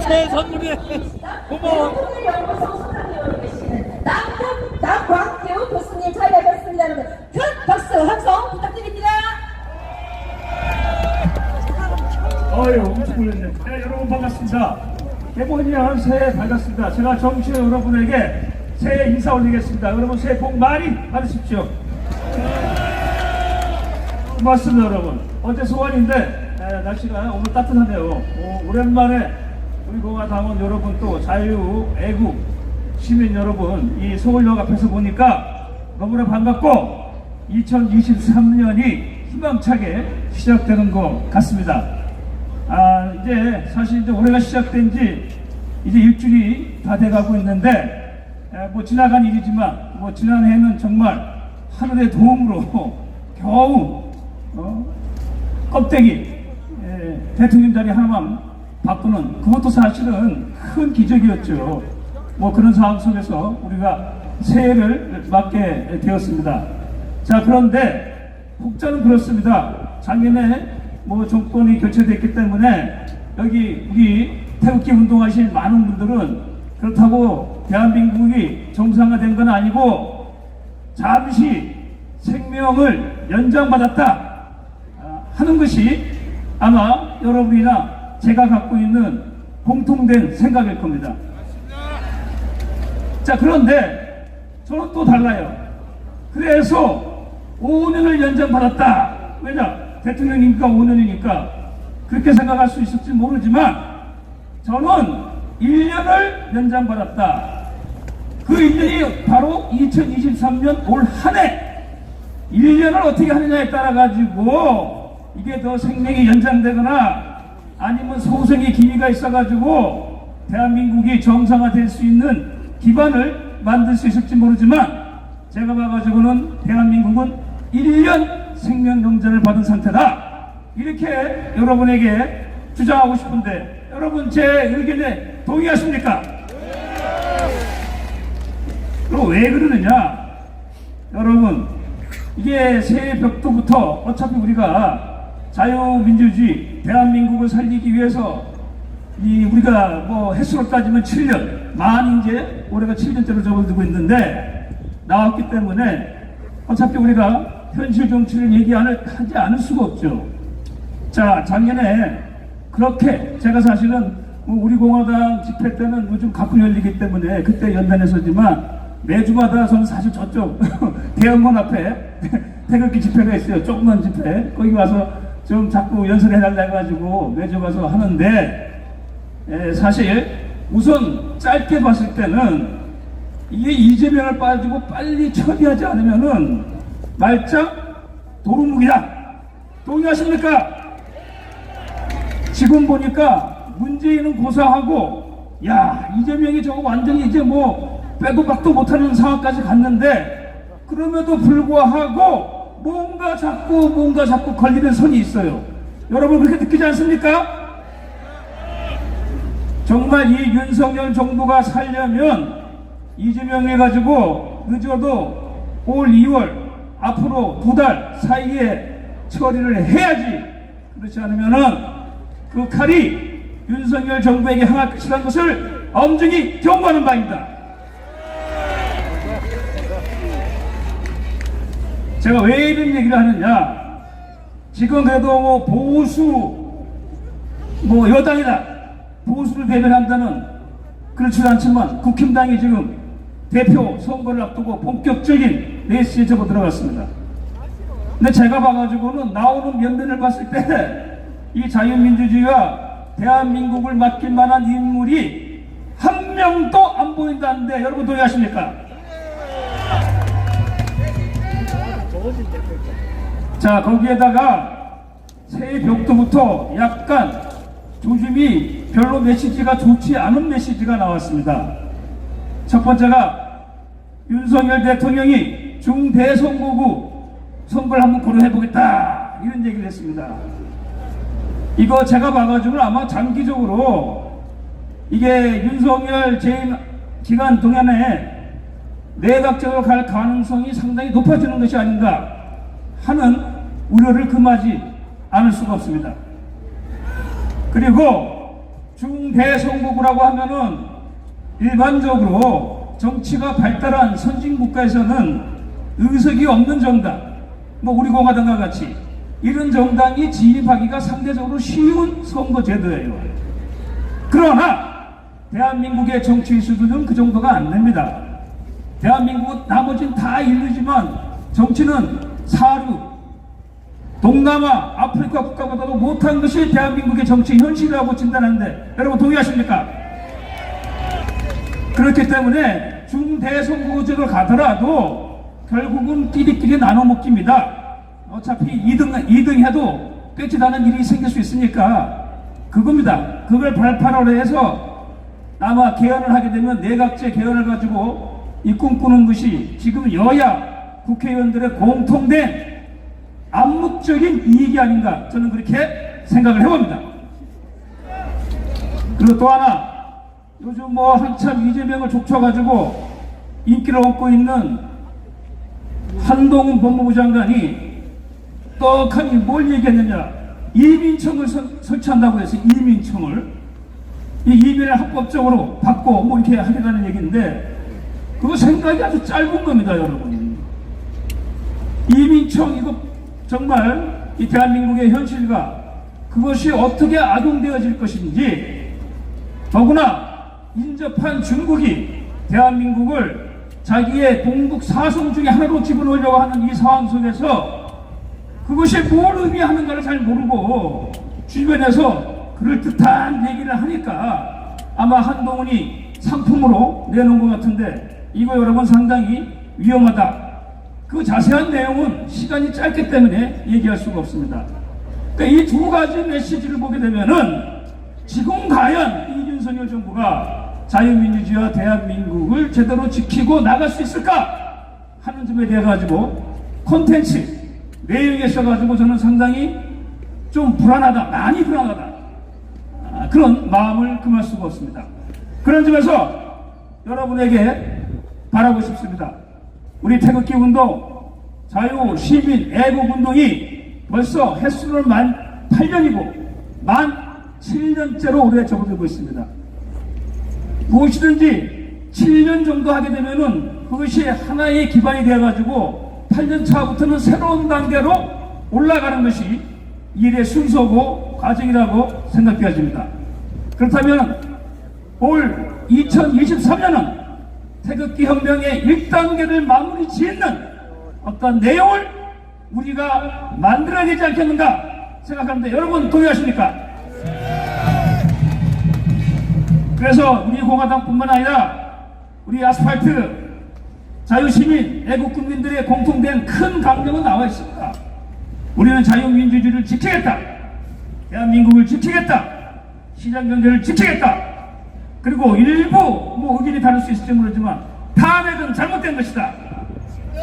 새 선물이 고마워. 남광태우 교수님 자리에 뵙습니다. 큰 박수 함성 부탁드립니다. 어유 엄청 놀랐네. 네, 여러분 반갑습니다. 개봉이한 새해 밝았습니다. 제가 정치인 여러분에게 새해 인사 올리겠습니다. 여러분 새해 복 많이 받으십시오. 고맙습니다, 여러분. 어제 소원인데 에, 날씨가 오늘 따뜻하네요. 오, 오랜만에 우리 공화당원 여러분 또 자유, 애국, 시민 여러분 이 서울역 앞에서 보니까 너무나 반갑고 2023년이 희망차게 시작되는 것 같습니다. 아, 이제 사실 이제 올해가 시작된 지 이제 일주일이 다 돼가고 있는데, 에, 뭐 지나간 일이지만, 뭐 지난해는 정말 하늘의 도움으로 겨우, 어, 껍데기, 에, 대통령 자리 하나만 바꾸는 그것도 사실은 큰 기적이었죠. 뭐 그런 상황 속에서 우리가 새해를 맞게 되었습니다. 자, 그런데 국자는 그렇습니다. 작년에 뭐 정권이 교체됐기 때문에 여기 우리 태극기 운동하신 많은 분들은 그렇다고 대한민국이 정상화된 건 아니고 잠시 생명을 연장받았다 아, 하는 것이 아마 여러분이나 제가 갖고 있는 공통된 생각일 겁니다. 자, 그런데 저는 또 달라요. 그래서 5년을 연장받았다. 왜냐? 대통령이니까 5년이니까 그렇게 생각할 수 있을지 모르지만 저는 1년을 연장받았다. 그 1년이 바로 2023년 올 한 해. 1년을 어떻게 하느냐에 따라 가지고 이게 더 생명이 연장되거나 아니면 소생의 기미가 있어가지고 대한민국이 정상화될 수 있는 기반을 만들 수 있을지 모르지만 제가 봐가지고는 대한민국은 1년 생명용전을 받은 상태다. 이렇게 여러분에게 주장하고 싶은데 여러분 제 의견에 동의하십니까? 그럼 왜 그러느냐? 여러분 이게 새해 벽도부터 어차피 우리가 자유민주주의 대한민국을 살리기 위해서 이 우리가 뭐 횟수로 따지면 7년 만 이제 올해가 7년째로 접어들고 있는데 나왔기 때문에 어차피 우리가 현실 정치를 얘기 안, 하지 않을 수가 없죠. 자 작년에 그렇게 제가 사실은 뭐 우리 공화당 집회 때는 요즘 가끔 열리기 때문에 그때 연단했었지만 매주마다 저는 사실 저쪽 대형원 앞에 태극기 집회가 있어요. 조그만 집회 거기 와서 좀 자꾸 연설해달라 해가지고 매주 가서 하는데 에, 사실 우선 짧게 봤을 때는 이게 이재명을 빠지고 빨리 처리하지 않으면은 말짱 도루묵이다. 동의하십니까? 지금 보니까 문재인은 고사하고 야 이재명이 저거 완전히 이제 뭐 빼도 박도 못하는 상황까지 갔는데 그럼에도 불구하고 뭔가 자꾸 뭔가 자꾸 걸리는 선이 있어요. 여러분 그렇게 느끼지 않습니까? 정말 이 윤석열 정부가 살려면 이재명 해 가지고 늦어도 올 2월 앞으로 두 달 사이에 처리를 해야지 그렇지 않으면은 그 칼이 윤석열 정부에게 향할 것이라는 것을 엄중히 경고하는 바입니다. 제가 왜 이런 얘기를 하느냐 지금 그래도 뭐 보수 뭐 여당이다 보수를 대변한다는 그렇지 않지만 국힘당이 지금 대표 선거를 앞두고 본격적인 레이스에 들어갔습니다. 근데 제가 봐가지고는 나오는 면면을 봤을 때 이 자유민주주의와 대한민국을 맡길 만한 인물이 한 명도 안 보인다는데 여러분 동의하십니까? 자 거기에다가 새해 벽도부터 약간 조짐이 별로 메시지가 좋지 않은 메시지가 나왔습니다. 첫 번째가 윤석열 대통령이 중대선거구 선거를 한번 고려해보겠다 이런 얘기를 했습니다. 이거 제가 봐가지고 아마 장기적으로 이게 윤석열 재임 기간 동안에 내각적으로 갈 가능성이 상당히 높아지는 것이 아닌가 하는 우려를 금하지 않을 수가 없습니다. 그리고 중대성국이라고 하면은 일반적으로 정치가 발달한 선진 국가에서는 의석이 없는 정당, 뭐 우리 공화당과 같이 이런 정당이 진입하기가 상대적으로 쉬운 선거 제도예요. 그러나 대한민국의 정치 수준은 그 정도가 안 됩니다. 대한민국 나머지는 다 인류지만 정치는 사류, 동남아, 아프리카 국가보다도 못한 것이 대한민국의 정치 현실이라고 진단하는데 여러분 동의하십니까? 그렇기 때문에 중대선거제로 가더라도 결국은 끼리끼리 나눠 먹깁니다. 어차피 2등, 2등 해도 뺏지다는 일이 생길 수 있으니까 그겁니다. 그걸 발판으로 해서 아마 개헌을 하게 되면 내각제 개헌을 가지고 이 꿈꾸는 것이 지금 여야 국회의원들의 공통된 암묵적인 이익이 아닌가 저는 그렇게 생각을 해봅니다. 그리고 또 하나 요즘 뭐 한참 이재명을 족쳐가지고 인기를 얻고 있는 한동훈 법무부 장관이 떡하니 뭘 얘기했느냐. 이민청을 설- 설치한다고 해서 이민청을. 이 이민을 합법적으로 받고 뭐 이렇게 하겠다는 얘기인데 그거 생각이 아주 짧은 겁니다 여러분. 이민청 이거 정말 이 대한민국의 현실과 그것이 어떻게 악용되어질 것인지 더구나 인접한 중국이 대한민국을 자기의 동북 사성 중에 하나로 집어넣으려고 하는 이 상황 속에서 그것이 뭘 의미하는가를 잘 모르고 주변에서 그럴듯한 얘기를 하니까 아마 한동훈이 상품으로 내놓은 것 같은데 이거 여러분 상당히 위험하다. 그 자세한 내용은 시간이 짧기 때문에 얘기할 수가 없습니다. 그러니까 이두 가지 메시지를 보게 되면은 지금 과연 이준석열 정부가 자유민주주의와 대한민국을 제대로 지키고 나갈 수 있을까 하는 점에 대해 가지고 콘텐츠 내용에 있어 가지고 저는 상당히 좀 불안하다, 많이 불안하다 아, 그런 마음을 금할 수가 없습니다. 그런 점에서 여러분에게 바라고 싶습니다. 우리 태극기 운동, 자유, 시민, 애국 운동이 벌써 횟수는 만 8년이고 만 7년째로 올해 접어들고 있습니다. 무엇이든지 7년 정도 하게 되면은 그것이 하나의 기반이 되어가지고 8년 차부터는 새로운 단계로 올라가는 것이 일의 순서고 과정이라고 생각되어집니다. 그렇다면 올 2023년은 태극기 혁명의 1단계를 마무리 짓는 어떤 내용을 우리가 만들어야 되지 않겠는가 생각하는데 여러분 동의하십니까? 그래서 우리 공화당뿐만 아니라 우리 아스팔트 자유시민 애국국민들의 공통된 큰 강령은 나와 있습니다. 우리는 자유민주주의를 지키겠다. 대한민국을 지키겠다. 시장경제를 지키겠다. 그리고 일부 뭐 의견이 다를 수 있을지 모르지만 탄핵은 잘못된 것이다.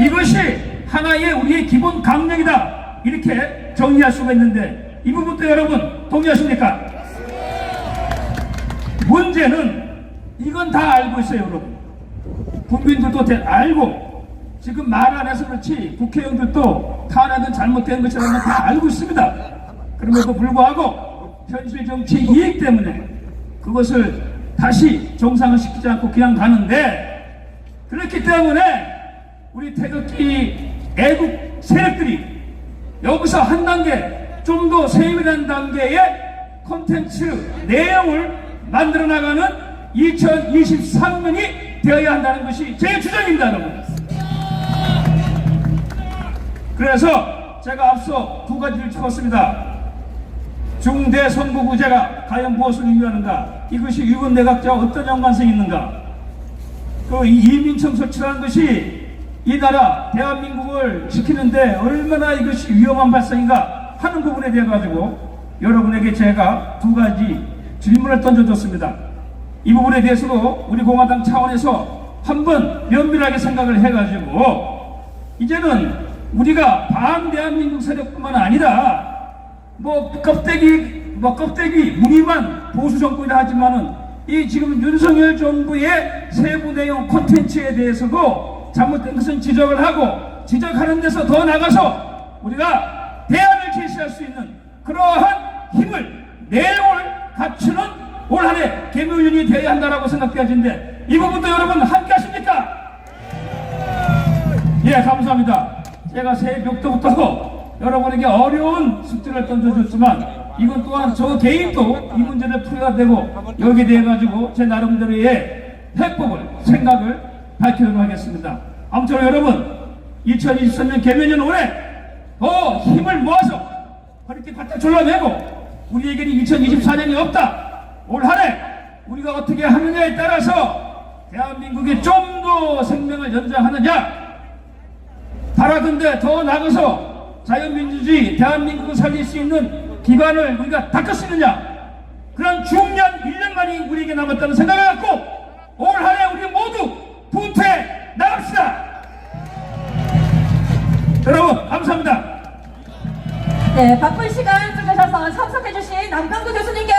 이것이 하나의 우리의 기본 강령이다. 이렇게 정리할 수가 있는데 이 부분도 여러분 동의하십니까? 문제는 이건 다 알고 있어요, 여러분. 국민들도 대- 알고 지금 말 안 해서 그렇지 국회의원들도 탄핵은 잘못된 것이라는 건다 알고 있습니다. 그럼에도 불구하고 현실 정치 이익 때문에 그것을 다시 정상을 시키지 않고 그냥 가는데 그렇기 때문에 우리 태극기 애국 세력들이 여기서 한 단계 좀 더 세밀한 단계의 콘텐츠 내용을 만들어 나가는 2023년이 되어야 한다는 것이 제 주장입니다, 여러분. 그래서 제가 앞서 두 가지를 짚었습니다. 중대 선거구제가 과연 무엇을 의미하는가? 이것이 유권 내각제와 어떤 연관성이 있는가? 그 이민청 설치라는 것이 이 나라 대한민국을 지키는데 얼마나 이것이 위험한 발상인가 하는 부분에 대해 가지고 여러분에게 제가 두 가지 질문을 던져줬습니다. 이 부분에 대해서도 우리 공화당 차원에서 한번 면밀하게 생각을 해가지고 이제는 우리가 반 대한민국 세력뿐만 아니라 뭐 껍데기 뭐 껍데기 무늬만 보수 정권이라 하지만은 이 지금 윤석열 정부의 세부 내용 콘텐츠에 대해서도 잘못된 것은 지적을 하고 지적하는 데서 더 나가서 우리가 대안을 제시할 수 있는 그러한 힘을 내용을 갖추는 올 한해 개묘윤이 되어야 한다라고 생각되어지는데 이 부분도 여러분 함께 하십니까? 예, 감사합니다. 제가 새벽부터 여러분에게 어려운 숙제를 던져줬지만 이건 또한 저 개인도 이 문제를 풀어야 되고 여기에 대해 가지고 제 나름대로의 해법을 생각을 밝히도록 하겠습니다. 아무쪼록 여러분 2023년 개면년 올해 더 힘을 모아서 허리띠 바짝 졸라매고 우리에게는 2024년이 없다. 올 한해 우리가 어떻게 하느냐에 따라서 대한민국이 좀 더 생명을 연장하느냐 바라던데 더 나가서 자유민주주의 대한민국을 살릴 수 있는 기반을 우리가 있느냐 그런 중요한 1년만이 우리에게 남았다는 생각을 갖고 올 한해 우리 모두 부패 나갑시다. 여러분 감사합니다. 네, 바쁜 시간 쓰셔서 참석해주신 남강구 교수님께